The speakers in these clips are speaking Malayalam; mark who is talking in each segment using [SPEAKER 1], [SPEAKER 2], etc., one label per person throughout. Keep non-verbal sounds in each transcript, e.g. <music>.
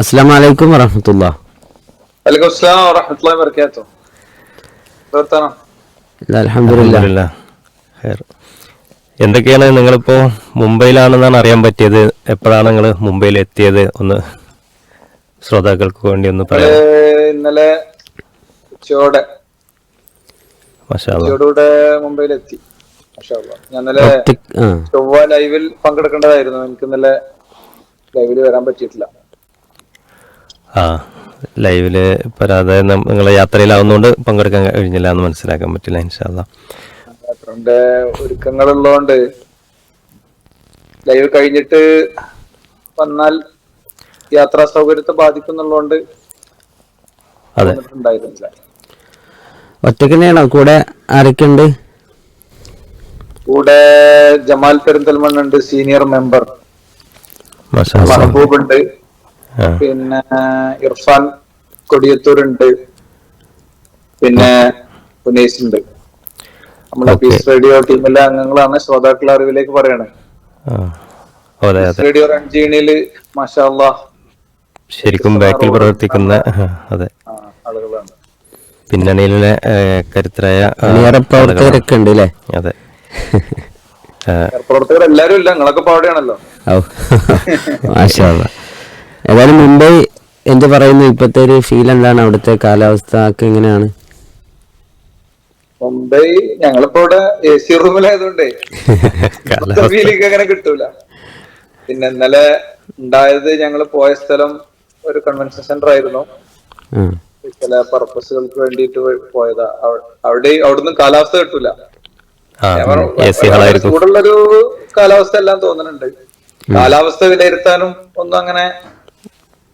[SPEAKER 1] അസ്സാം വലൈക്കും വറഹമത്തുള്ള.
[SPEAKER 2] വലൈക്കും അസ്സലാം വറഹ്മത്തുള്ളാഹി വബറകാതുഹു.
[SPEAKER 3] അൽഹംദുലില്ലാ. ഖൈർ. എന്തൊക്കെയാണ് നിങ്ങളിപ്പോ മുംബൈയിലാണെന്നാണ് അറിയാൻ പറ്റിയത്? എപ്പോഴാണ് നിങ്ങൾ മുംബൈയിൽ എത്തിയത് ഒന്ന് ശ്രോതാക്കൾക്ക് വേണ്ടി ഒന്ന് പറയാം
[SPEAKER 2] ഇന്നലെ ഉച്ചയോടെ
[SPEAKER 3] മാഷാ
[SPEAKER 2] ഉച്ചയോടുകൂടെ മുംബൈയിലെത്തി. ഞാൻ ഇന്നലെ ചൊവ്വ ലൈവിൽ പങ്കെടുക്കേണ്ടതായിരുന്നു. എനിക്ക് ഇന്നലെ ലൈവിൽ വരാൻ പറ്റിയിട്ടില്ല.
[SPEAKER 3] ആ ലൈവിൽ വരാതെ നിങ്ങൾ യാത്രയിലാവുന്നതുകൊണ്ട് പങ്കെടുക്കാൻ കഴിഞ്ഞില്ല എന്ന് മനസ്സിലാക്കാൻ പറ്റില്ല ഇൻഷാല്ല
[SPEAKER 2] യാത്രന്റെ ഒരുക്കങ്ങളുള്ളതുകൊണ്ട് ലൈവ് കഴിഞ്ഞിട്ട് വന്നാൽ യാത്രാ സൗകര്യത്തെ ബാധിക്കുന്നുള്ളതുകൊണ്ട്
[SPEAKER 3] അതെ.
[SPEAKER 2] ഉണ്ടായിരുന്നില്ല
[SPEAKER 1] ഒറ്റയ്ക്ക് തന്നെയാണോ? കൂടെ ആരൊക്കെ ഉണ്ട്
[SPEAKER 2] കൂടെ ജമാൽ പെരിന്തൽമണ്ണുണ്ട് സീനിയർ മെമ്പർ.
[SPEAKER 3] മാഷാ
[SPEAKER 2] മഹബൂബ് ഉണ്ട്. പിന്നെ ഇർഫാൻ കൊടിയത്തൂർ ഉണ്ട് പിന്നെ ഉനൈസ് ഉണ്ട് നമ്മുടെ. പീസ് റേഡിയോ ടീമിലെ അംഗങ്ങളാണ്. ശ്രോതാക്കളുടെ അറിവിലേക്ക് പറയണേ. റേഡിയോ റൺജീണിയിൽ മാഷാ
[SPEAKER 3] ശരിക്കും ബാക്കിൽ പ്രവർത്തിക്കുന്ന അതെ.
[SPEAKER 2] ആളുകളാണ്.
[SPEAKER 3] പിന്നണിയിലെ കരുത്തരായ
[SPEAKER 1] പ്രവർത്തകരൊക്കെ ഉണ്ട് അല്ലേ
[SPEAKER 3] അതെ. <laughs>
[SPEAKER 2] പ്രവർത്തകർ എല്ലാരും ഇല്ല. നിങ്ങളൊക്കെ <laughs>
[SPEAKER 1] അല്ലാ. ഏതായാലും മുംബൈ എന്ത് പറയുന്നു? ഇപ്പോഴത്തെ ഒരു ഫീൽ എന്താണ് അവിടുത്തെ കാലാവസ്ഥ? ഒക്കെ എങ്ങനെയാണ്?
[SPEAKER 2] മുംബൈ ഞങ്ങളിപ്പോ ഇവിടെ എ സി റൂമിലായതുകൊണ്ടേ <laughs> ഫീലിംഗ് അങ്ങനെ കിട്ടൂല. പിന്നെ ഇന്നലെ ഉണ്ടായത് ഞങ്ങൾ പോയ സ്ഥലം ഒരു കൺവെൻഷൻ സെന്റർ ആയിരുന്നു. ചില പർപ്പസുകൾക്ക് വേണ്ടിയിട്ട് പോയതാ. അവ- അവിടെ അവിടുന്ന് കാലാവസ്ഥ കിട്ടൂല. ചൂടുള്ളൊരു കാലാവസ്ഥ എല്ലാം തോന്നുന്നുണ്ട്. കാലാവസ്ഥ വിലയിരുത്താനും ഒന്നും അങ്ങനെ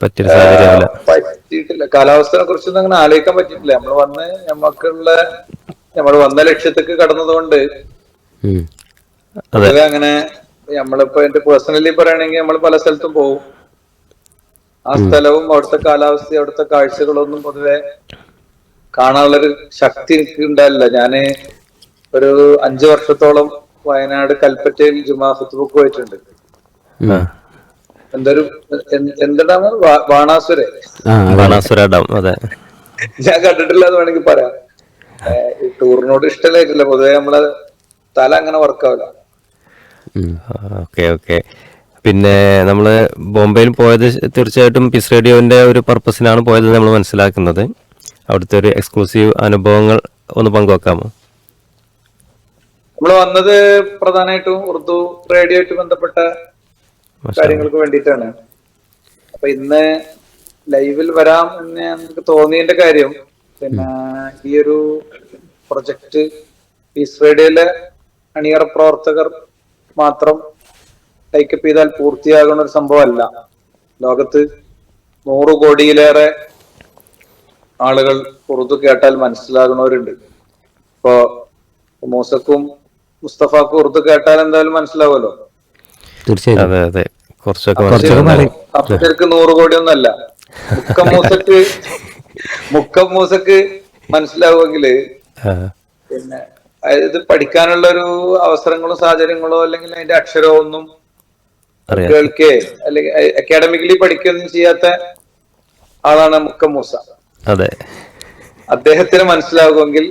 [SPEAKER 3] പറ്റിയൊരു സാഹചര്യമല്ല
[SPEAKER 2] പറ്റിയിട്ടില്ല. കാലാവസ്ഥനെ കുറിച്ചൊന്നും അങ്ങനെ ആലോചിക്കാൻ പറ്റിയിട്ടില്ല. നമ്മൾ വന്ന് നമ്മക്കുള്ള നമ്മൾ വന്ന ലക്ഷ്യത്തേക്ക് കടന്നതുകൊണ്ട്.
[SPEAKER 3] അതെ.
[SPEAKER 2] അങ്ങനെ നമ്മളിപ്പോ എന്റെ പേഴ്സണലി പറയുകയാണെങ്കിൽ നമ്മൾ പല സ്ഥലത്തും പോകും. ആ സ്ഥലവും അവിടുത്തെ കാലാവസ്ഥയും അവിടുത്തെ കാഴ്ചകളൊന്നും പൊതുവെ കാണാനുള്ളൊരു ശക്തി എനിക്ക് ഉണ്ടായില്ല ഞാൻ ഒരു അഞ്ചു വർഷത്തോളം വയനാട് കൽപ്പറ്റയിൽ ജുമാ ഫുത്തുബുക്ക് പോയിട്ടുണ്ട്. എന്തൊരു എന്ത് എന്താണ് ബാണാസുര
[SPEAKER 3] ബാണാസുരെ ഡാം അതെ.
[SPEAKER 2] ഞാൻ കണ്ടിട്ടില്ല എന്ന് വേണമെങ്കിൽ പറയാം. ടൂറിനോട് ഇഷ്ടമായിട്ടില്ല പൊതുവെ നമ്മളെ തല അങ്ങനെ വർക്കാവില്ല.
[SPEAKER 3] Okay okay. പിന്നെ നമ്മൾ ബോംബെയിൽ പോയത് തീർച്ചയായിട്ടും പിസ് റേഡിയോന്റെ ഒരു പർപ്പസിനാണ് പോയത് നമ്മൾ മനസ്സിലാക്കുന്നത്. അവിടുത്തെ ഒരു എക്സ്ക്ലൂസീവ് അനുഭവങ്ങൾ ഒന്ന് പങ്കുവെക്കാമോ?
[SPEAKER 2] നമ്മൾ വന്നത് പ്രധാനമായിട്ടും ഉറുദു റേഡിയോ ആയിട്ട് ബന്ധപ്പെട്ട കാര്യങ്ങൾക്ക് വേണ്ടിയിട്ടാണ്. അപ്പൊ ഇന്ന് ലൈവിൽ വരാം എന്ന് ഞങ്ങൾക്ക് തോന്നിയതിന്റെ കാര്യം പിന്നെ ഈ ഒരു പ്രൊജക്ട് പീസ് റേഡിയോയിലെ അണിയറ പ്രവർത്തകർ മാത്രം ടൈക്കപ്പ് ചെയ്താൽ പൂർത്തിയാകുന്ന ഒരു സംഭവമല്ല. ലോകത്ത് നൂറ് കോടിയിലേറെ ആളുകൾ ഉറുദു കേട്ടാൽ മനസ്സിലാകുന്നവരുണ്ട്. ഇപ്പോ മൂസക്കും മുസ്തഫാക്കും ഉറുദു കേട്ടാൽ എന്തായാലും മനസ്സിലാവുമല്ലോ.
[SPEAKER 1] തീർച്ചയായും
[SPEAKER 3] അതെ അതെ. കുറച്ചൊക്കെ
[SPEAKER 2] നൂറ് കോടി ഒന്നല്ല മുക്കം മൂസക്ക് <laughs> മുക്കം മൂസക്ക്
[SPEAKER 3] മനസ്സിലാവുമെങ്കിൽ
[SPEAKER 2] പിന്നെ ഇത് പഠിക്കാനുള്ള ഒരു അവസരങ്ങളോ സാഹചര്യങ്ങളോ അല്ലെങ്കിൽ അതിന്റെ അക്ഷരമോ ഒന്നും
[SPEAKER 3] അറിയാം.
[SPEAKER 2] കേൾക്കേ അല്ലെങ്കിൽ അക്കാഡമിക്കലി പഠിക്കുകയൊന്നും ചെയ്യാത്ത ആളാണ് മുക്കം മൂസ
[SPEAKER 3] അതെ.
[SPEAKER 2] അദ്ദേഹത്തിന് മനസ്സിലാകുമെങ്കിൽ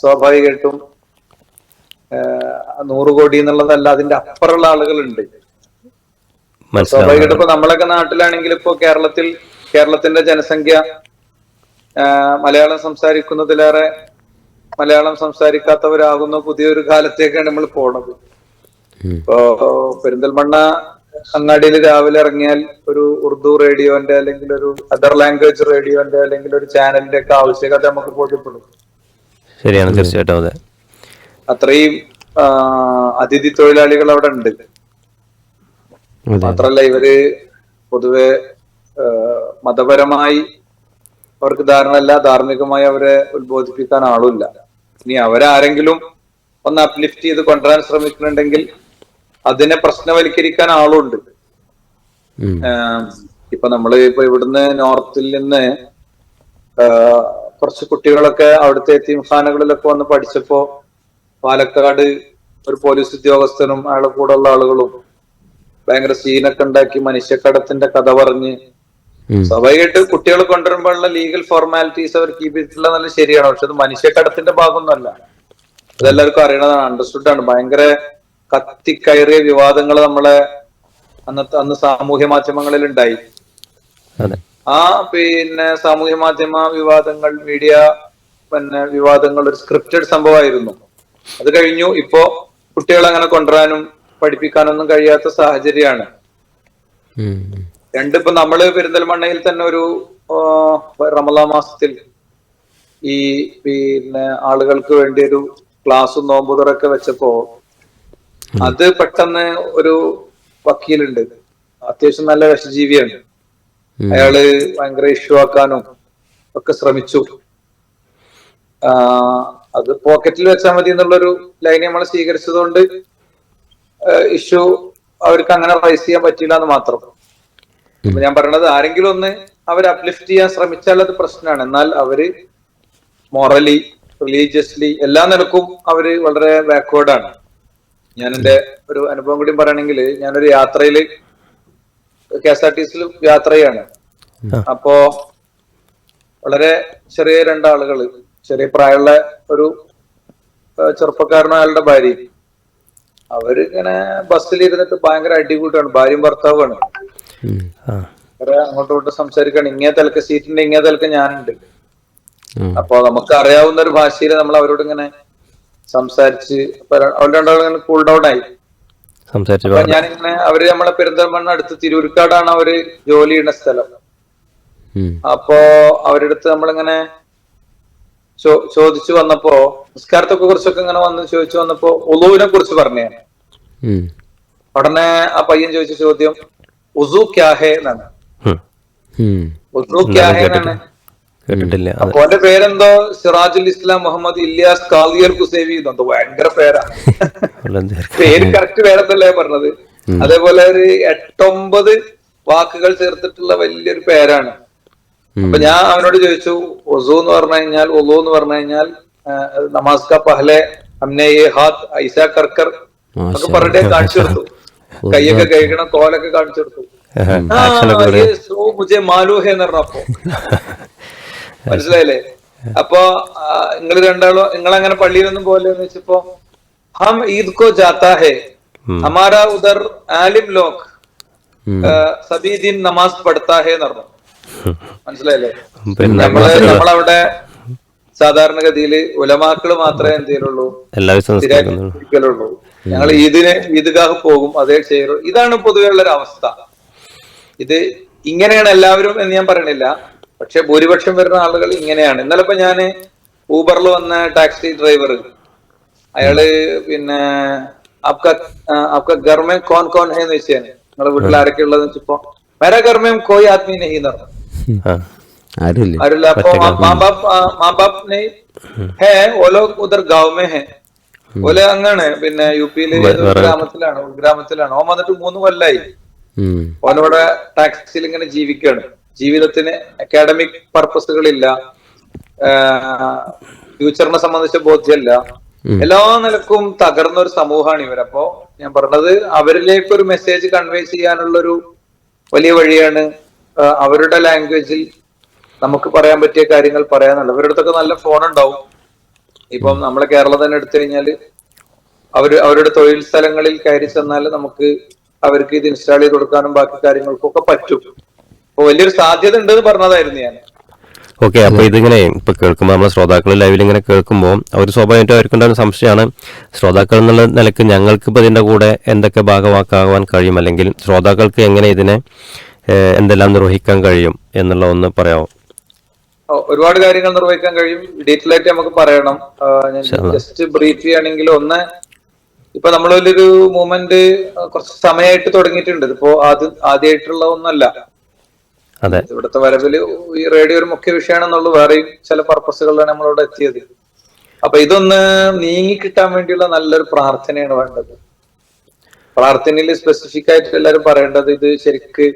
[SPEAKER 2] സ്വാഭാവികമായിട്ടും നൂറ് കോടി എന്നുള്ളതല്ല അതിന്റെ അപ്പുറമുള്ള ആളുകളുണ്ട്.
[SPEAKER 3] സ്വാഭാവികമായിട്ട്
[SPEAKER 2] സ്വാഭാവികമായിട്ടും ഇപ്പൊ നമ്മളൊക്കെ നാട്ടിലാണെങ്കിൽ ഇപ്പോ കേരളത്തിൽ കേരളത്തിന്റെ ജനസംഖ്യ മലയാളം സംസാരിക്കുന്നതിലേറെ മലയാളം സംസാരിക്കാത്തവരാകുന്ന പുതിയൊരു കാലത്തേക്കാണ് നമ്മൾ പോണത്. ഇപ്പോ പെരിന്തൽമണ്ണ അങ്ങാടിയിൽ രാവിലെ ഇറങ്ങിയാൽ ഒരു ഉറുദു റേഡിയോന്റെ അല്ലെങ്കിൽ ഒരു അതർ ലാംഗ്വേജ് റേഡിയോന്റെ അല്ലെങ്കിൽ ഒരു ചാനലിന്റെ ഒക്കെ ആവശ്യകത നമുക്ക് ബോധ്യപ്പെടും.
[SPEAKER 3] ശരിയാണ് തീർച്ചയായിട്ടും അതെ.
[SPEAKER 2] അത്രയും അതിഥി തൊഴിലാളികൾ അവിടെ ഉണ്ട്. മാത്രല്ല ഇവർ പൊതുവെ മതപരമായി അവർക്ക് ധാരണ ധാർമ്മികമായി അവരെ ഉത്ബോധിപ്പിക്കാൻ ആളുമില്ല. ഇനി അവരാരെങ്കിലും ഒന്ന് അപ്ലിഫ്റ്റ് ചെയ്ത് കൊണ്ടുവരാൻ ശ്രമിക്കുന്നുണ്ടെങ്കിൽ അതിനെ പ്രശ്നവൽക്കരിക്കാൻ ആളുണ്ട്. ഇപ്പൊ നമ്മൾ ഇപ്പൊ ഇവിടുന്ന് നോർത്തിൽ നിന്ന് കുറച്ച് കുട്ടികളൊക്കെ അവിടുത്തെ തീംഖാനകളിലൊക്കെ വന്ന് പഠിച്ചപ്പോ പാലക്കാട് ഒരു പോലീസ് ഉദ്യോഗസ്ഥനും അയാളെ കൂടെ ഉള്ള ആളുകളും ഭയങ്കര സീനൊക്കെ ഉണ്ടാക്കി മനുഷ്യക്കടത്തിന്റെ കഥ പറഞ്ഞ്. സ്വാഭാവികമായിട്ട് കുട്ടികൾ കൊണ്ടുവരുമ്പോഴുള്ള ലീഗൽ ഫോർമാലിറ്റീസ് അവർ കീപ്പ് ചെയ്തിട്ടുള്ള നല്ല ശരിയാണ്. പക്ഷെ അത് മനുഷ്യക്കടത്തിന്റെ ഭാഗമൊന്നുമല്ല അതെല്ലാവർക്കും അറിയണതാണ് അണ്ടർസ്റ്റുഡ് ആണ്. ഭയങ്കര കത്തിക്കയറിയ വിവാദങ്ങൾ നമ്മളെ അന്നത്തെ അന്ന് സാമൂഹ്യ മാധ്യമങ്ങളിൽ ഉണ്ടായി. ആ പിന്നെ സാമൂഹ്യ മാധ്യമ വിവാദങ്ങൾ മീഡിയ പിന്നെ വിവാദങ്ങൾ ഒരു സ്ക്രിപ്റ്റഡ് സംഭവമായിരുന്നു. അത് കഴിഞ്ഞു. ഇപ്പോ കുട്ടികളെ അങ്ങനെ കൊണ്ടുവരാനും പഠിപ്പിക്കാനൊന്നും കഴിയാത്ത സാഹചര്യമാണ്.
[SPEAKER 1] രണ്ടിപ്പോ
[SPEAKER 2] രണ്ട് ഇപ്പൊ നമ്മൾ പെരിന്തൽമണ്ണയിൽ തന്നെ ഒരു റമദാ മാസത്തിൽ ഈ പിന്നെ ആളുകൾക്ക് വേണ്ടി ഒരു ക്ലാസ്സും നോമ്പുതറൊക്കെ വെച്ചപ്പോ അത് പെട്ടെന്ന് ഒരു വക്കീലുണ്ട്. അത്യാവശ്യം നല്ല വിഷജീവിയാണ്. അയാൾ ഭയങ്കര ഇഷ്യൂ ആക്കാനും ഒക്കെ ശ്രമിച്ചു. അത് പോക്കറ്റിൽ വെച്ചാൽ മതി എന്നുള്ളൊരു ലൈൻ നമ്മൾ സ്വീകരിച്ചതുകൊണ്ട് ഇഷ്യൂ അവർക്ക് അങ്ങനെ റൈസ് ചെയ്യാൻ പറ്റില്ല എന്ന് മാത്രം. അപ്പൊ ഞാൻ പറയണത് ആരെങ്കിലും ഒന്ന് അവർ അപ്ലിഫ്റ്റ് ചെയ്യാൻ ശ്രമിച്ചാൽ അത് പ്രശ്നമാണ്. എന്നാൽ അവർ മോറലി റിലീജിയസ്ലി എല്ലാ നിലക്കും അവർ വളരെ ബാക്ക്വേർഡാണ് ഞാൻ എന്റെ ഒരു അനുഭവം കൂടി പറയണെങ്കിൽ ഞാനൊരു യാത്രയിൽ കെ എസ് ആർ ടി സിയിൽ യാത്ര ചെയ്യാണ് അപ്പോ വളരെ ചെറിയ രണ്ടാളുകൾ ചെറിയ പ്രായമുള്ള ഒരു ചെറുപ്പക്കാരനോ അയാളുടെ ഭാര്യയും അവരിങ്ങനെ ബസ്സിൽ ഇരുന്നിട്ട് ഭയങ്കര അടികൂട്ടാണ് ഭാര്യയും വേറെ അങ്ങോട്ടും ഇങ്ങോട്ടും സംസാരിക്കാണ്. ഇങ്ങേ തലക്ക് സീറ്റിന്റെ ഇങ്ങേ തലക്ക് ഞാനുണ്ട്. അപ്പൊ നമുക്ക് അറിയാവുന്ന ഒരു ഭാഷയിൽ നമ്മൾ അവരോട് ഇങ്ങനെ സംസാരിച്ച് അവരുടെ അവർ രണ്ടാളും ഇങ്ങനെ കൂൾ ഡൗൺ ആയി.
[SPEAKER 3] സംസാരിച്ചു
[SPEAKER 2] ഞാനിങ്ങനെ അവർ നമ്മളെ പെരിന്തൽമണ്ണ അടുത്ത് തിരൂർക്കാടാണ് അവർ ജോലി ചെയ്യുന്ന സ്ഥലം. അപ്പോ അവരടുത്ത് നമ്മളിങ്ങനെ ചോദിച്ചു വന്നപ്പോ നിസ്കാരത്തെ കുറിച്ചൊക്കെ ഇങ്ങനെ വന്ന് ചോദിച്ചു വന്നപ്പോ ഒലുവിനെ കുറിച്ച് പറഞ്ഞു. ഉടനെ ആ പയ്യൻ ചോദിച്ച ചോദ്യം ഉസു ക്യാഹേ എന്നാണ്. ഉസു ക്യാഹേ അപ്പൊ അവന്റെ പേരെന്തോ? സിറാജുൽ ഇസ്ലാം മുഹമ്മദ് ഇല്യാസ് കാലിയർ കുസേവി എന്തോ. ഭയങ്കര പേരാ. പേര് കറക്റ്റ് പേരെന്തല്ലേ പറഞ്ഞത്. അതേപോലെ ഒരു എട്ടൊമ്പത് വാക്കുകൾ ചേർത്തിട്ടുള്ള വലിയൊരു പേരാണ്. അപ്പൊ ഞാൻ അവനോട് ചോദിച്ചു ഒസു എന്ന് പറഞ്ഞു കഴിഞ്ഞാൽ ഒലു എന്ന് പറഞ്ഞു കഴിഞ്ഞാൽ നമാസ് കാ പഹലെ യേ ഹാത്ത് ഐസ കർക്കർ ഒക്കെ പറഞ്ഞിട്ട് കാണിച്ചു കൊടുത്തു. കൈയൊക്കെ കഴിക്കണം കോലൊക്കെ കാണിച്ചു കൊടുത്തു. മുജെ മാലൂ ഹേ എന്ന് പറഞ്ഞപ്പോ <laughs> മനസ്സിലായില്ലേ? അപ്പൊ നിങ്ങൾ രണ്ടാളും നിങ്ങൾ അങ്ങനെ പള്ളിയിലൊന്നും പോലെ എന്ന് വെച്ചപ്പോ ഹം ഈദ് കോ ജാത്താ ഹേ ഹമാരാ ഉദർ ആലിം ലോക് സബീദീൻ നമാസ് പഠിത്താ ഹേ എന്ന് പറഞ്ഞു. മനസ്സിലായില്ലേ?
[SPEAKER 3] പിന്നെ
[SPEAKER 2] നമ്മൾ നമ്മളവിടെ സാധാരണഗതിയിൽ ഉലമാക്കൾ മാത്രമേ എന്ത് ചെയ്യുള്ളൂ എല്ലാവരും ഞങ്ങൾ ഈദിന് ഈദ്ഗാഹ് പോകും അതേ ചെയ്യുള്ളൂ ഇതാണ് പൊതുവെയുള്ള ഒരു അവസ്ഥ ഇത് ഇങ്ങനെയാണ് എല്ലാവരും എന്ന് ഞാൻ പറയണില്ല. പക്ഷെ ഭൂരിപക്ഷം വരുന്ന ആളുകൾ ഇങ്ങനെയാണ്. ഇന്നലെ ഇപ്പൊ ഞാൻ ഊബറിൽ വന്ന ടാക്സി ഡ്രൈവർ അയാൾ പിന്നെ ആപ്ക ആപ്ക ഗർമേ കോൺ കോൺ ഹേ എന്ന് വെച്ചാണ്. നിങ്ങളെ വീട്ടിൽ ആരൊക്കെ ഉള്ളതെന്ന് വെച്ചപ്പോ മേരാ ഗർമേം കോയി ആത്മീ നഹി എന്ന് പറഞ്ഞു.
[SPEAKER 3] ആ
[SPEAKER 1] ആരുമില്ല
[SPEAKER 2] आरुला आपको माँ बाप माँ बाप नहीं है वो लोग उधर गाँव में है ഓലെ അങ്ങാണ് പിന്നെ യു പിയില് ഗ്രാമത്തിലാണ് ഉൾഗ്രാമത്തിലാണ് ഓൻ വന്നിട്ട് മൂന്ന് കൊല്ലായി
[SPEAKER 1] ഉം.
[SPEAKER 2] ഓനവിടെ ടാക്സിയിൽ ഇങ്ങനെ ജീവിക്കുകയാണ് ജീവിതത്തിന് അക്കാഡമിക് പർപ്പസുകളില്ല ഫ്യൂച്ചറിനെ സംബന്ധിച്ച ബോധ്യമല്ല എല്ലാ നിലക്കും തകർന്ന ഒരു സമൂഹമാണ് ഇവർ അപ്പോ ഞാൻ പറഞ്ഞത് അവരിലേക്ക് ഒരു മെസ്സേജ് കൺവേ ചെയ്യാനുള്ള ഒരു വലിയ വഴിയാണ് ആ, അവരുടെ ലാംഗ്വേജിൽ നമുക്ക് പറയാൻ പറ്റിയ കാര്യങ്ങൾ പറയാനുള്ള അവരുടെ അടുത്തൊക്കെ നല്ല ഫോൺ ഉണ്ടാവും. ഇപ്പം നമ്മളെ കേരളം തന്നെ എടുത്തു കഴിഞ്ഞാൽ അവർ അവരുടെ തൊഴിൽ സ്ഥലങ്ങളിൽ കയറി ചെന്നാൽ നമുക്ക് അവർക്ക് ഇത് ഇൻസ്റ്റാൾ ചെയ്ത് കൊടുക്കാനും ബാക്കി കാര്യങ്ങൾക്കൊക്കെ പറ്റും. അപ്പൊ വലിയൊരു സാധ്യത ഉണ്ടെന്ന് പറഞ്ഞതായിരുന്നു ഞാൻ.
[SPEAKER 3] ഓക്കെ അപ്പൊ ഇതിങ്ങനെ ഇപ്പൊ കേൾക്കുമ്പോൾ നമ്മുടെ ശ്രോതാക്കൾ ലൈവിൽ ഇങ്ങനെ കേൾക്കുമ്പോൾ അവർ സ്വാഭാവികമായിട്ടും അവർക്കുണ്ടാകുന്ന സംശയമാണ്. ശ്രോതാക്കൾ എന്നുള്ള നിലയ്ക്ക് ഞങ്ങൾക്ക് ഇപ്പൊ ഇതിന്റെ കൂടെ എന്തൊക്കെ ഭാഗമാക്കാവാൻ കഴിയും? അല്ലെങ്കിൽ ശ്രോതാക്കൾക്ക് എങ്ങനെ ഇതിനെ എന്തെല്ലാം നിർവഹിക്കാൻ കഴിയും എന്നുള്ള ഒന്ന് പറയാമോ?
[SPEAKER 2] ഒരുപാട് കാര്യങ്ങൾ നിർവഹിക്കാൻ കഴിയും. ഡീറ്റെയിൽ ആയിട്ട് നമുക്ക് പറയണം. ജസ്റ്റ് ബ്രീഫ് ചെയ്യുകയാണെങ്കിൽ ഒന്ന് ഇപ്പൊ നമ്മളൊരു മൂവ്മെന്റ് കുറച്ച് സമയമായിട്ട് തുടങ്ങിയിട്ടുണ്ട്. ഇപ്പോ ആദ്യം ആദ്യമായിട്ടുള്ള ഒന്നല്ല.
[SPEAKER 3] അതെ.
[SPEAKER 2] ഇവിടുത്തെ വരവിൽ ഈ റേഡിയോ ഒരു മുഖ്യ വിഷയമാണെന്നുള്ളത് വേറെയും ചില പർപ്പസുകളിലാണ് നമ്മളിവിടെ എത്തിയത്. അപ്പൊ ഇതൊന്ന് നീങ്ങി കിട്ടാൻ വേണ്ടിയുള്ള നല്ലൊരു പ്രാർത്ഥനയാണ് വേണ്ടത്. പ്രാർത്ഥനയിൽ സ്പെസിഫിക് ആയിട്ട് എല്ലാവരും പറയേണ്ടത് ഇത് ശരിക്ക്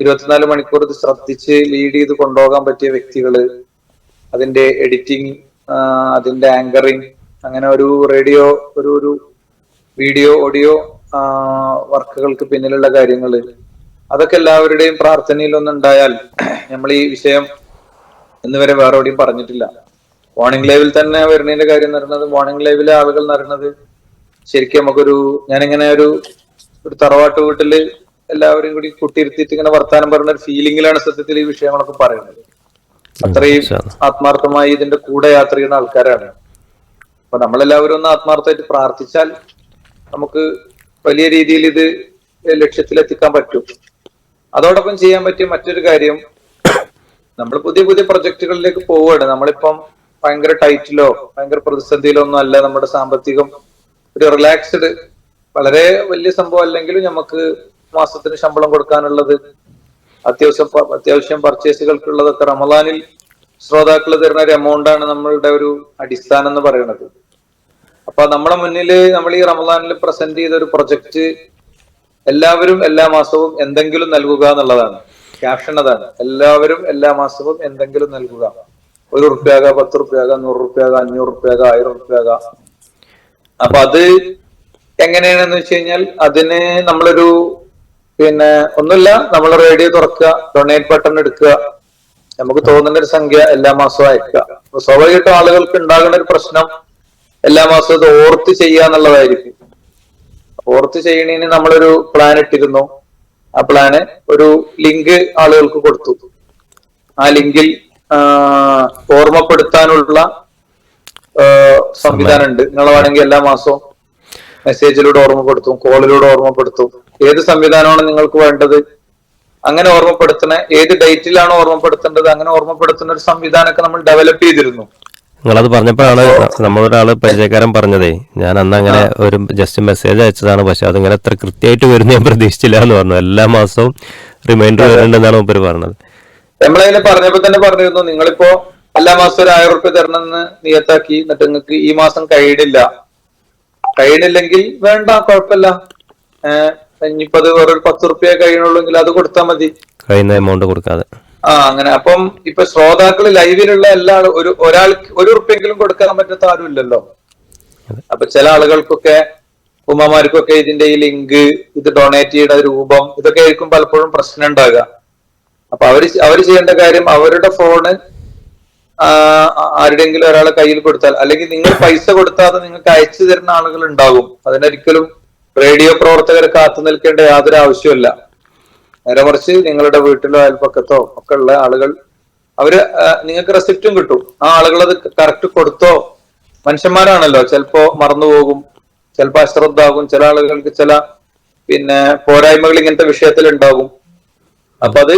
[SPEAKER 2] ഇരുപത്തിനാല് മണിക്കൂർ ഇത് ശ്രദ്ധിച്ച് ലീഡ് ചെയ്ത് കൊണ്ടുപോകാൻ പറ്റിയ വ്യക്തികൾ അതിന്റെ എഡിറ്റിംഗ് അതിന്റെ ആങ്കറിങ് അങ്ങനെ ഒരു റേഡിയോ ഒരു ഒരു വീഡിയോ ഓഡിയോ വർക്കുകൾക്ക് പിന്നിലുള്ള കാര്യങ്ങൾ. അതൊക്കെ എല്ലാവരുടെയും പ്രാർത്ഥനയിലൊന്നുണ്ടായാൽ നമ്മൾ ഈ വിഷയം ഇന്ന് വേറെ എവിടെയും പറഞ്ഞിട്ടില്ല. മോർണിംഗ് ലൈവിൽ തന്നെ വരുന്നതിന്റെ കാര്യം എന്ന് പറയുന്നത് മോർണിംഗ് ലൈവിലെ ആളുകൾ എന്ന് ശരിക്കും നമുക്കൊരു ഞാനിങ്ങനെ ഒരു ഒരു തറവാട്ട് വീട്ടിൽ എല്ലാവരും കൂടി കുട്ടിയിരുത്തിയിട്ട് ഇങ്ങനെ വർത്താനം പറയുന്ന ഒരു ഫീലിംഗിലാണ് സത്യത്തിൽ ഈ വിഷയങ്ങളൊക്കെ പറയുന്നത്. അത്രയും ആത്മാർത്ഥമായി ഇതിന്റെ കൂടെ യാത്ര ചെയ്യുന്ന ആൾക്കാരാണ്. അപ്പൊ നമ്മളെല്ലാവരും ഒന്ന് ആത്മാർത്ഥമായിട്ട് പ്രാർത്ഥിച്ചാൽ നമുക്ക് വലിയ രീതിയിൽ ഇത് ലക്ഷ്യത്തിലെത്തിക്കാൻ പറ്റും. അതോടൊപ്പം ചെയ്യാൻ പറ്റിയ മറ്റൊരു കാര്യം നമ്മൾ പുതിയ പുതിയ പ്രൊജക്ടുകളിലേക്ക് പോവുകയാണ്. നമ്മളിപ്പം ഭയങ്കര ടൈറ്റിലോ ഭയങ്കര പ്രതിസന്ധിയിലോ ഒന്നും അല്ല. നമ്മുടെ സാമ്പത്തികം ഒരു റിലാക്സ്ഡ് വളരെ വലിയ സംഭവം അല്ലെങ്കിലും നമുക്ക് മാസത്തിന് ശമ്പളം കൊടുക്കാനുള്ളത്. അത്യാവശ്യം അത്യാവശ്യം പർച്ചേസുകൾക്കുള്ളതൊക്കെ റമദാനിൽ ശ്രോതാക്കൾ തരുന്ന ഒരു എമൗണ്ട് ആണ് നമ്മളുടെ ഒരു അടിസ്ഥാനം എന്ന് പറയുന്നത് അപ്പൊ നമ്മുടെ മുന്നിൽ നമ്മൾ ഈ റമദാനിൽ പ്രസന്റ് ചെയ്ത ഒരു പ്രൊജക്ട് എല്ലാവരും എല്ലാ മാസവും എന്തെങ്കിലും നൽകുക എന്നുള്ളതാണ്. ക്യാപ്ഷൻ അതാണ് എല്ലാവരും എല്ലാ മാസവും എന്തെങ്കിലും നൽകുക. ഒരു റുപ്യാക പത്ത് റുപ്യാക നൂറ് റുപ്യാക അഞ്ഞൂറ് റുപ്യാക ആയിരം റുപ്യാക. അപ്പൊ അത് എങ്ങനെയാണെന്ന് വെച്ച് കഴിഞ്ഞാൽ അതിന് നമ്മളൊരു പിന്നെ ഒന്നുമില്ല നമ്മൾ റേഡിയോ തുറക്കുക ഡൊണേറ്റ് ബട്ടൺ എടുക്കുക. നമുക്ക് തോന്നുന്ന ഒരു സംഖ്യ എല്ലാ മാസവും അയക്കുക. സ്വാഭാവികമായിട്ടും ആളുകൾക്ക് ഉണ്ടാകുന്ന ഒരു പ്രശ്നം എല്ലാ മാസവും ഇത് ഓർത്ത് ചെയ്യുക എന്നുള്ളതായിരിക്കും. ഓർത്ത് ചെയ്യണേന് നമ്മളൊരു പ്ലാൻ ഇട്ടിരുന്നു. ആ പ്ലാന് ഒരു ലിങ്ക് ആളുകൾക്ക് കൊടുത്തു. ആ ലിങ്കിൽ ഓർമ്മപ്പെടുത്താനുള്ള സംവിധാനം ഉണ്ട്. നിങ്ങൾ വേണമെങ്കിൽ എല്ലാ മാസവും മെസ്സേജിലൂടെ ഓർമ്മപ്പെടുത്തും കോളിലൂടെ ഓർമ്മപ്പെടുത്തും. ഏത് സംവിധാനമാണ് നിങ്ങൾക്ക് വേണ്ടത്? അങ്ങനെ ഓർമ്മപ്പെടുത്തണ ഏത് ഡേറ്റിലാണ് ഓർമ്മപ്പെടുത്തേണ്ടത്? അങ്ങനെ ഓർമ്മപ്പെടുത്തുന്ന ഒരു സംവിധാനമൊക്കെ നമ്മൾ ഡെവലപ്പ് ചെയ്തിരുന്നു.
[SPEAKER 3] നിങ്ങളത് പറഞ്ഞപ്പോഴാണ് നമ്മളൊരാൾ പരിചയക്കാരൻ പറഞ്ഞതേ ഞാൻ അന്ന് അങ്ങനെ ഒരു ജസ്റ്റ് മെസ്സേജ് അയച്ചതാണ് പക്ഷെ അതിങ്ങനെ അത്ര കൃത്യമായിട്ട് വരുന്ന ഞാൻ പ്രതീക്ഷിച്ചില്ല എന്ന് പറഞ്ഞു. എല്ലാ മാസവും റിമൈൻഡർ വരുന്നുണ്ടെന്നാണ് മുപ്പര് പറഞ്ഞത്.
[SPEAKER 2] നമ്മളതിനെ പറഞ്ഞപ്പോ തന്നെ പറഞ്ഞിരുന്നു നിങ്ങളിപ്പോ എല്ലാ മാസവും ഒരു ആയിരം റുപ്യ തരണമെന്ന് നിയത്താക്കി എന്നിട്ട് നിങ്ങൾക്ക് ഈ മാസം കഴിയണില്ല. കഴിയണില്ലെങ്കിൽ വേണ്ട കുഴപ്പമില്ല. ഇനിയിപ്പോ അത് വേറൊരു പത്ത് റുപ്യ കഴിയണുള്ളൂ അത് കൊടുത്താൽ മതി.
[SPEAKER 3] കഴിയുന്ന എമൗണ്ട് കൊടുക്കാതെ.
[SPEAKER 2] ആ അങ്ങനെ. അപ്പം ഇപ്പൊ ശ്രോതാക്കൾ ലൈവിലുള്ള എല്ലാ ഒരു ഒരാൾക്ക് ഒരു ഉറുപ്പെങ്കിലും കൊടുക്കാൻ പറ്റാത്ത ആരും ഇല്ലല്ലോ. അപ്പൊ ചില ആളുകൾക്കൊക്കെ ഉമ്മമാർക്കൊക്കെ ഇതിന്റെ ഈ ലിങ്ക് ഇത് ഡൊണേറ്റ് ചെയ്യുന്ന രൂപം ഇതൊക്കെ ആയിരിക്കും പലപ്പോഴും പ്രശ്നം ഉണ്ടാകുക അപ്പൊ അവർ അവർ ചെയ്യേണ്ട കാര്യം അവരുടെ ഫോണ് ആരുടെങ്കിലും ഒരാളെ കയ്യിൽ കൊടുത്താൽ അല്ലെങ്കിൽ നിങ്ങൾ പൈസ കൊടുത്താതെ നിങ്ങൾക്ക് അയച്ചു തരുന്ന ആളുകൾ ഉണ്ടാകും. അതിനൊരിക്കലും റേഡിയോ പ്രവർത്തകർ കാത്തു നിൽക്കേണ്ട യാതൊരു ആവശ്യമില്ല നേരെ മറിച്ച് നിങ്ങളുടെ വീട്ടിലോ അയൽപ്പക്കത്തോ ഒക്കെ ഉള്ള ആളുകൾ അവർ നിങ്ങൾക്ക് റെസിപ്റ്റും കിട്ടും. ആ ആളുകൾ അത് കറക്റ്റ് കൊടുത്തോ? മനുഷ്യന്മാരാണല്ലോ. ചിലപ്പോ മറന്നുപോകും ചിലപ്പോ അശ്രദ്ധാകും ചില ആളുകൾക്ക് ചില പിന്നെ പോരായ്മകൾ ഇങ്ങനത്തെ വിഷയത്തിൽ ഉണ്ടാകും. അപ്പൊ അത്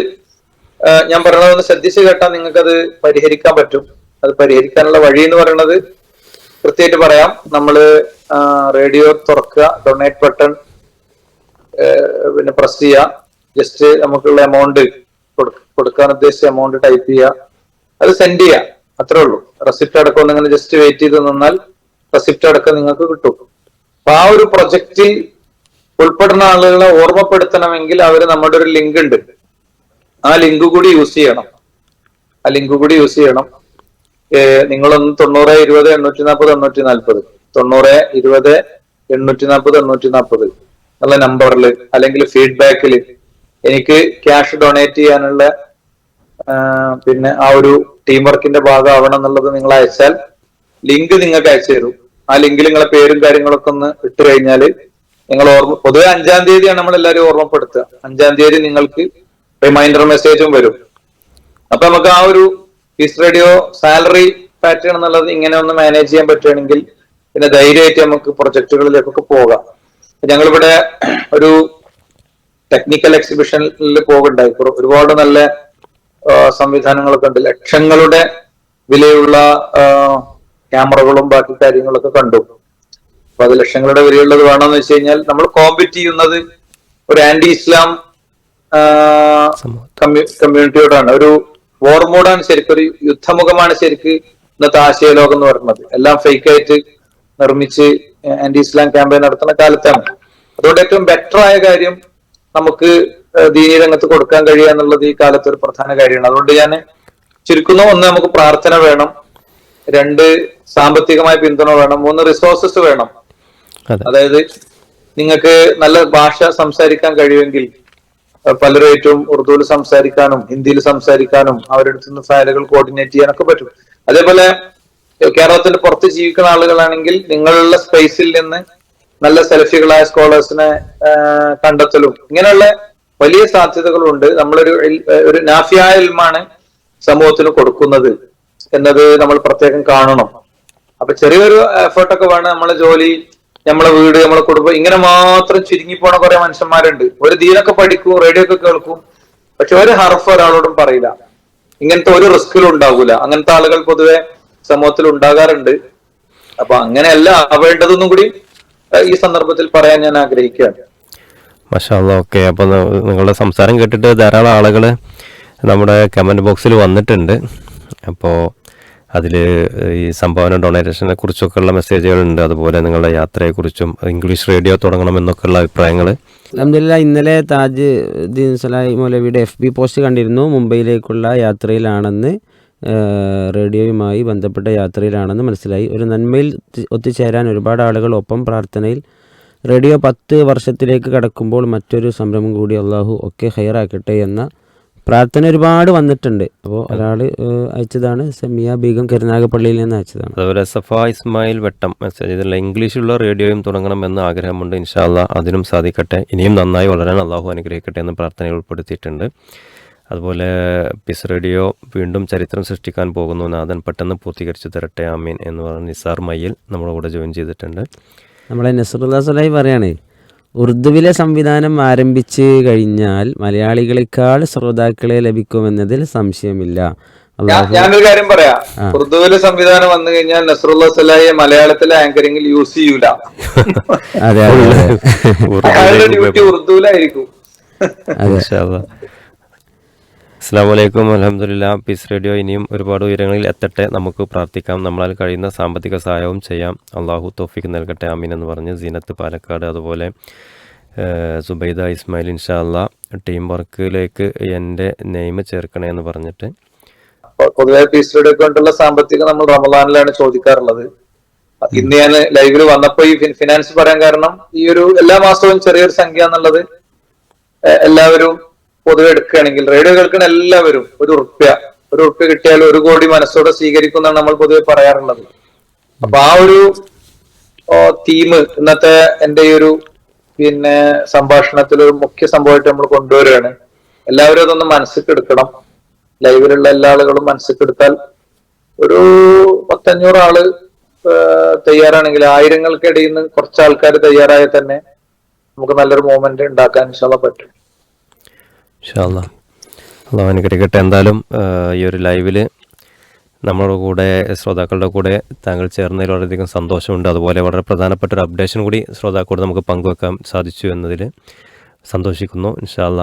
[SPEAKER 2] ഞാൻ പറയണതൊന്ന് ശ്രദ്ധിച്ചു കേട്ടാൽ നിങ്ങൾക്ക് അത് പരിഹരിക്കാൻ പറ്റും. അത് പരിഹരിക്കാനുള്ള വഴി എന്ന് പറയുന്നത് കൃത്യമായിട്ട് പറയാം. നമ്മൾ റേഡിയോ തുറക്കുക ഡൊണേറ്റ് ബട്ടൺ പിന്നെ പ്രസ് ചെയ്യുക. ജസ്റ്റ് നമുക്കുള്ള എമൗണ്ട് കൊടുക്കാൻ ഉദ്ദേശിച്ച എമൗണ്ട് ടൈപ്പ് ചെയ്യുക. അത് സെൻഡ് ചെയ്യുക. അത്രേ ഉള്ളൂ. റെസിപ്റ്റ് അടക്കം നിങ്ങൾ ജസ്റ്റ് വെയിറ്റ് ചെയ്ത് നിന്നാൽ റെസിപ്റ്റ് അടക്കം നിങ്ങൾക്ക് കിട്ടും. അപ്പൊ ആ ഒരു പ്രൊജക്റ്റിൽ ഉൾപ്പെടുന്ന ആളുകളെ ഓർമ്മപ്പെടുത്തണമെങ്കിൽ അവർ നമ്മുടെ ഒരു ലിങ്ക് ഉണ്ട്. ആ ലിങ്ക് കൂടി യൂസ് ചെയ്യണം. ആ ലിങ്ക് കൂടി യൂസ് ചെയ്യണം. നിങ്ങളൊന്ന് തൊണ്ണൂറ് ഇരുപത് എണ്ണൂറ്റി നാൽപ്പത് എണ്ണൂറ്റി നാൽപ്പത് തൊണ്ണൂറ് ഇരുപത് എണ്ണൂറ്റി നാൽപ്പത് എണ്ണൂറ്റി നാൽപ്പത് എന്നുള്ള നമ്പറിൽ അല്ലെങ്കിൽ ഫീഡ്ബാക്കിൽ എനിക്ക് ക്യാഷ് ഡൊണേറ്റ് ചെയ്യാനുള്ള പിന്നെ ആ ഒരു ടീം വർക്കിന്റെ ഭാഗമാവണം എന്നുള്ളത് നിങ്ങൾ അയച്ചാൽ ലിങ്ക് നിങ്ങൾക്ക് അയച്ചു തരും. ആ ലിങ്കിൽ നിങ്ങളെ പേരും കാര്യങ്ങളൊക്കെ ഒന്ന് ഇട്ട് കഴിഞ്ഞാൽ നിങ്ങൾ ഓർമ്മ പൊതുവെ അഞ്ചാം തീയതിയാണ് നമ്മൾ എല്ലാവരും ഓർമ്മപ്പെടുത്തുക. അഞ്ചാം തീയതി നിങ്ങൾക്ക് റിമൈൻഡർ മെസ്സേജും വരും. അപ്പൊ നമുക്ക് ആ ഒരു പീസ് റേഡിയോ സാലറി പാറ്റേൺ എന്നുള്ളത് ഇങ്ങനെ ഒന്ന് മാനേജ് ചെയ്യാൻ പറ്റുകയാണെങ്കിൽ പിന്നെ ധൈര്യമായിട്ട് നമുക്ക് പ്രൊജക്ടുകളിലേക്കൊക്കെ പോകാം. ഞങ്ങളിവിടെ ഒരു ടെക്നിക്കൽ എക്സിബിഷനിൽ പോകുണ്ടായി ഒരുപാട് നല്ല സംവിധാനങ്ങളൊക്കെ ഉണ്ട്. ലക്ഷങ്ങളുടെ വിലയുള്ള ക്യാമറകളും ബാക്കി കാര്യങ്ങളൊക്കെ കണ്ടു. അപ്പൊ അത് ലക്ഷങ്ങളുടെ വിലയുള്ളത് വേണമെന്ന് വെച്ച് കഴിഞ്ഞാൽ നമ്മൾ കോമ്പറ്റ് ചെയ്യുന്നത് ഒരു ആന്റി ഇസ്ലാം കമ്മ്യൂണിറ്റിയോടാണ് ഒരു വോർ മോഡാണ് ശരിക്കും ഒരു യുദ്ധമുഖമാണ് ശരിക്ക് ഇന്നത്തെ ആശയലോകം എന്ന് പറയുന്നത്. എല്ലാം ഫേക്ക് ആയിട്ട് നിർമ്മിച്ച് ആന്റി ഇസ്ലാം ക്യാമ്പയിൻ നടത്തുന്ന കാലത്താണ്. അതുകൊണ്ട് ഏറ്റവും ബെറ്റർ ആയ കാര്യം നമുക്ക് ദീനി രംഗത്ത് കൊടുക്കാൻ കഴിയുക എന്നുള്ളത് ഈ കാലത്ത് ഒരു പ്രധാന കാര്യമാണ്. അതുകൊണ്ട് ഞാൻ ചുരുക്കുന്നു ഒന്ന് നമുക്ക് പ്രാർത്ഥന വേണം രണ്ട് സാമ്പത്തികമായ പിന്തുണ വേണം മൂന്ന് റിസോഴ്സസ് വേണം. അതായത് നിങ്ങൾക്ക് നല്ല ഭാഷ സംസാരിക്കാൻ കഴിയുമെങ്കിൽ അഹ് ഏറ്റവും ഉറുദുവിൽ സംസാരിക്കാനും ഹിന്ദിയിൽ സംസാരിക്കാനും അവരുടെ നിന്ന് ഫയലുകൾ കോർഡിനേറ്റ് ചെയ്യാനൊക്കെ പറ്റും. അതേപോലെ കേരളത്തിന്റെ പുറത്ത് ജീവിക്കുന്ന ആളുകളാണെങ്കിൽ നിങ്ങളുള്ള സ്പേസിൽ നിന്ന് നല്ല സെൽഫികളായ സ്കോളേഴ്സിനെ കണ്ടെത്തലും ഇങ്ങനെയുള്ള വലിയ സാധ്യതകളുണ്ട്. നമ്മളൊരു ഒരു നാഫിയായ ഇൽമാണ് സമൂഹത്തിന് കൊടുക്കുന്നത് എന്നത് നമ്മൾ പ്രത്യേകം കാണണം. അപ്പൊ ചെറിയൊരു എഫേർട്ടൊക്കെ വേണം നമ്മളെ ജോലി നമ്മളെ വീട് നമ്മളെ കുടുംബം ഇങ്ങനെ മാത്രം ചുരുങ്ങി പോണ കുറെ മനുഷ്യന്മാരുണ്ട്. ഒരു ദീനൊക്കെ പഠിക്കും റേഡിയോ ഒക്കെ കേൾക്കും പക്ഷെ ഒരു ഹർഫ് ഒരാളോടും പറയില്ല. ഇങ്ങനത്തെ ഒരു റിസ്കിലും ഉണ്ടാകൂല അങ്ങനത്തെ ആളുകൾ പൊതുവെ സമൂഹത്തിൽ ഉണ്ടാകാറുണ്ട്. അപ്പൊ അങ്ങനെയല്ല ആവേണ്ടതെന്നും കൂടി ഈ സന്ദർഭത്തിൽ പറയാൻ ഞാൻ ആഗ്രഹിക്കുകയാണ്.
[SPEAKER 3] മഷാല്ല ഓക്കെ. അപ്പോൾ നിങ്ങളുടെ സംസാരം കേട്ടിട്ട് ധാരാളം ആളുകൾ നമ്മുടെ കമന്റ് ബോക്സിൽ വന്നിട്ടുണ്ട്. അപ്പോൾ അതിൽ ഈ സംഭാവന ഡൊണേഷനെ കുറിച്ചൊക്കെയുള്ള മെസ്സേജുകളുണ്ട്. അതുപോലെ നിങ്ങളുടെ യാത്രയെക്കുറിച്ചും ഇംഗ്ലീഷ് റേഡിയോ തുടങ്ങണമെന്നൊക്കെയുള്ള അഭിപ്രായങ്ങൾ
[SPEAKER 1] അലഹമില്ല ഇന്നലെ താജ് ദീൻ സലാഹി മൗലവിയുടെ എഫ് ബി പോസ്റ്റ് കണ്ടിരുന്നു. മുംബൈയിലേക്കുള്ള യാത്രയിലാണെന്ന് റേഡിയോയുമായി ബന്ധപ്പെട്ട യാത്രയിലാണെന്ന് മനസ്സിലായി. ഒരു നന്മയിൽ ഒത്തുചേരാൻ ഒരുപാട് ആളുകൾ ഒപ്പം പ്രാർത്ഥനയിൽ റേഡിയോ പത്ത് വർഷത്തിലേക്ക് കടക്കുമ്പോൾ മറ്റൊരു സംരംഭം കൂടി അള്ളാഹു ഒക്കെ ഹയറാക്കട്ടെ എന്ന പ്രാർത്ഥന ഒരുപാട് വന്നിട്ടുണ്ട്. അപ്പോൾ ഒരാൾ അയച്ചതാണ്. സെമിയ ബീഗം കരുനാഗപ്പള്ളിയിൽ നിന്ന് അയച്ചതാണ്.
[SPEAKER 3] അതുപോലെ സഫ ഇസ്മായിൽ വെട്ടം മെസ്സേജ് ഇതിൽ ഇംഗ്ലീഷിലുള്ള റേഡിയോയും തുടങ്ങണം തുടങ്ങണമെന്ന് ആഗ്രഹമുണ്ട്. ഇൻഷാല്ല അതിനും സാധിക്കട്ടെ. ഇനിയും നന്നായി വളരാൻ അള്ളാഹു അനുഗ്രഹിക്കട്ടെ എന്ന് പ്രാർത്ഥനയിൽ ഉൾപ്പെടുത്തിയിട്ടുണ്ട്. അതുപോലെ പിസ് റേഡിയോ വീണ്ടും ചരിത്രം സൃഷ്ടിക്കാൻ പോകുന്നു. നാഥൻ പെട്ടെന്ന് പൂർത്തീകരിച്ചു തരട്ടെ. ആമീൻ എന്ന് പറഞ്ഞ നിസാർ മയ്യിൽ നമ്മുടെ കൂടെ ജോയിൻ ചെയ്തിട്ടുണ്ട്.
[SPEAKER 1] നമ്മളെ നസറുല്ലാ സലായി പറയാണ് ഉറുദുവിലെ സംവിധാനം ആരംഭിച്ച് കഴിഞ്ഞാൽ മലയാളികളെക്കാൾ ശ്രോതാക്കളെ ലഭിക്കുമെന്നതിൽ സംശയമില്ല.
[SPEAKER 2] ഞാൻ ഞാനൊരു കാര്യം പറയാം. ഉറുദുവിലെ സംവിധാനം വന്നു കഴിഞ്ഞാൽ നസറുള്ള സലാഹിയെ മലയാളത്തിലെ ആങ്കറിംഗിൽ യൂസ് ചെയ്യൂല.
[SPEAKER 1] അതെ അതെ. അതെ.
[SPEAKER 2] അയാളുടെ ഡ്യൂട്ടി ഉറുദുവിലായിരിക്കും
[SPEAKER 1] അതെ.
[SPEAKER 3] അസ്സാം വലൈക്കും അലഹമുല്ല പീസ് റേഡിയോ ഇനിയും ഒരുപാട് ഉയരങ്ങളിൽ എത്തട്ടെ. നമുക്ക് പ്രാർത്ഥിക്കാം. നമ്മളാൽ കഴിയുന്ന സാമ്പത്തിക സഹായവും ചെയ്യാം. അള്ളാഹു തോഫിക്ക് നൽകട്ടെ. അമീൻ എന്ന് പറഞ്ഞ് സീനത്ത് പാലക്കാട്. അതുപോലെ സുബൈദ ഇസ്മായിൽ ഇൻഷാ അല്ലാ ടീം വർക്കിലേക്ക് എന്റെ നെയിം ചേർക്കണേ എന്ന് പറഞ്ഞിട്ട്.
[SPEAKER 2] പൊതുവെ പീസ് കൊണ്ടുള്ള സാമ്പത്തികം നമ്മൾ റമദാനിലാണ് ചോദിക്കാറുള്ളത്. ഇന്ന് ഞാൻ ലൈവിൽ വന്നപ്പോ ഈ ഫിനാൻസ് പറയാൻ കാരണം ഈ ഒരു എല്ലാ മാസവും ചെറിയൊരു സംഖ്യ എന്നുള്ളത് എല്ലാവരും പൊതുവെ എടുക്കുകയാണെങ്കിൽ റേഡിയോ കേൾക്കുന്ന എല്ലാവരും ഒരു ഉറുപ്പ്യ. ഒരു ഉറുപ്പ്യ കിട്ടിയാൽ ഒരു കോടി മനസ്സോടെ സ്വീകരിക്കുന്നതാണ് നമ്മൾ പൊതുവെ പറയാറുള്ളത്. അപ്പൊ ആ ഒരു തീം ഇന്നത്തെ എന്റെ ഈ ഒരു പിന്നെ സംഭാഷണത്തിൽ ഒരു മുഖ്യ സംഭവമായിട്ട് നമ്മൾ കൊണ്ടുവരികയാണ്. എല്ലാവരും അതൊന്ന് മനസ്സിൽ എടുക്കണം. ലൈവിലുള്ള എല്ലാ ആളുകളും മനസ്സിൽ എടുത്താൽ ഒരു പത്തഞ്ഞൂറ് ആൾ തയ്യാറാണെങ്കിൽ ആയിരങ്ങൾക്കിടയിൽ നിന്ന് കുറച്ച് ആൾക്കാർ തയ്യാറായാൽ തന്നെ നമുക്ക് നല്ലൊരു മൂവ്മെന്റ് ഉണ്ടാക്കാൻ ഇൻഷാല്ല പറ്റും.
[SPEAKER 3] ഇൻഷാ അള്ളാഹ് അനുഗ്രഹിക്കട്ടെ. എന്തായാലും ഈ ഒരു ലൈവിൽ നമ്മുടെ കൂടെ ശ്രോതാക്കളുടെ കൂടെ താങ്കൾ ചേർന്നതിൽ വളരെയധികം സന്തോഷമുണ്ട്. അതുപോലെ വളരെ പ്രധാനപ്പെട്ട ഒരു അപ്ഡേഷൻ കൂടി ശ്രോതാക്കളോട് നമുക്ക് പങ്കുവെക്കാൻ സാധിച്ചു എന്നതിൽ സന്തോഷിക്കുന്നു. ഇൻഷാല്ല